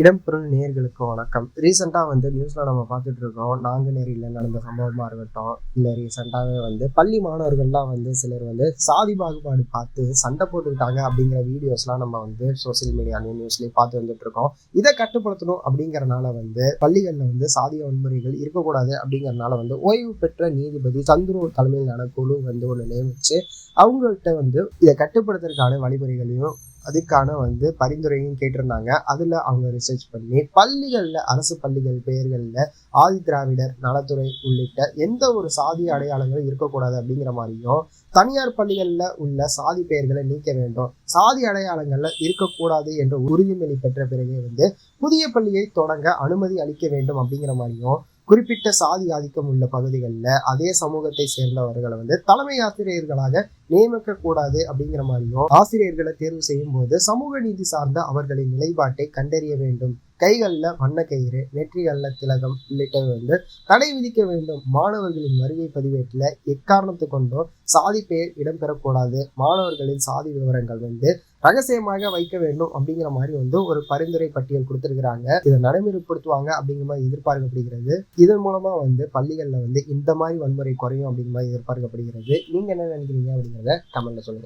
இடம்பொருள் நேர்களுக்கு வணக்கம். ரீசெண்டாக வந்து நியூஸில் நம்ம பார்த்துட்டு இருக்கோம். நாங்குநேரியில் நடந்த சம்பவமாக இருக்கட்டும் இல்லை ரீசெண்டாகவே வந்து பள்ளி மாணவர்கள்லாம் வந்து சிலர் வந்து சாதி பாகுபாடு பார்த்து சண்டை போட்டுக்கிட்டாங்க அப்படிங்கிற வீடியோஸ்லாம் நம்ம வந்து சோசியல் மீடியாலையும் நியூஸ்லேயும் பார்த்து வந்துட்டு இருக்கோம். இதை கட்டுப்படுத்தணும் அப்படிங்கிறனால வந்து பள்ளிகளில் வந்து சாதிய வன்முறைகள் இருக்கக்கூடாது அப்படிங்கிறனால வந்து ஓய்வு பெற்ற நீதிபதி சந்துரு தலைமையிலான குழு வந்து ஒன்று நியமித்து அவங்கள்ட்ட வந்து இதை கட்டுப்படுத்துறதுக்கான வழிமுறைகளையும் அதுக்கான வந்து பரிந்துரையும் கேட்டிருந்தாங்க. அதில் அவங்க ரிசர்ச் பண்ணி பள்ளிகளில் அரசு பள்ளிகள் பெயர்களில் ஆதி திராவிடர் நலத்துறை உள்ளிட்ட எந்த ஒரு சாதி அடையாளங்களும் இருக்கக்கூடாது அப்படிங்கிற மாதிரியும் தனியார் பள்ளிகளில் உள்ள சாதி பெயர்களை நீக்க வேண்டும். சாதி அடையாளங்கள்ல இருக்கக்கூடாது என்ற உறுதிமொழி பெற்ற பிறகே வந்து புதிய பள்ளியை தொடங்க அனுமதி அளிக்க வேண்டும் அப்படிங்கிற மாதிரியும் குறிப்பிட்ட சாதி ஆதிக்கம் உள்ள பகுதிகளில் அதே சமூகத்தை சேர்ந்தவர்களை வந்து தலைமை ஆசிரியர்களாக நியமிக்க கூடாது அப்படிங்கிற மாதிரியும் ஆசிரியர்களை தேர்வு செய்யும் போது சமூக நீதி சார்ந்த அவர்களின் நிலைப்பாட்டை கண்டறிய வேண்டும். கைகளில் வண்ணக்கயிறு நெற்றிகளில் திலகம் உள்ளிட்டவை வந்து தடை விதிக்க வேண்டும். மாணவர்களின் வருகை பதிவேட்டில் எக்காரணத்து கொண்டும் சாதி பெயர் இடம்பெறக்கூடாது. மாணவர்களின் சாதி விவரங்கள் வந்து ரகசியமாக வைக்க வேண்டும் அப்படிங்கிற மாதிரி வந்து ஒரு பரிந்துரை பட்டியல் கொடுத்துருக்குறாங்க. இதை நடைமுறைப்படுத்துவாங்க அப்படிங்கிற மாதிரி எதிர்பார்க்கப்படுகிறது. இதன் மூலமா வந்து பள்ளிகளில் வந்து இந்த மாதிரி வன்முறை குறையும் அப்படிங்கிற மாதிரி எதிர்பார்க்கப்படுகிறது. நீங்க என்ன நினைக்கிறீங்க அப்படிங்கிறத கமெண்ட்ல சொல்லுங்க.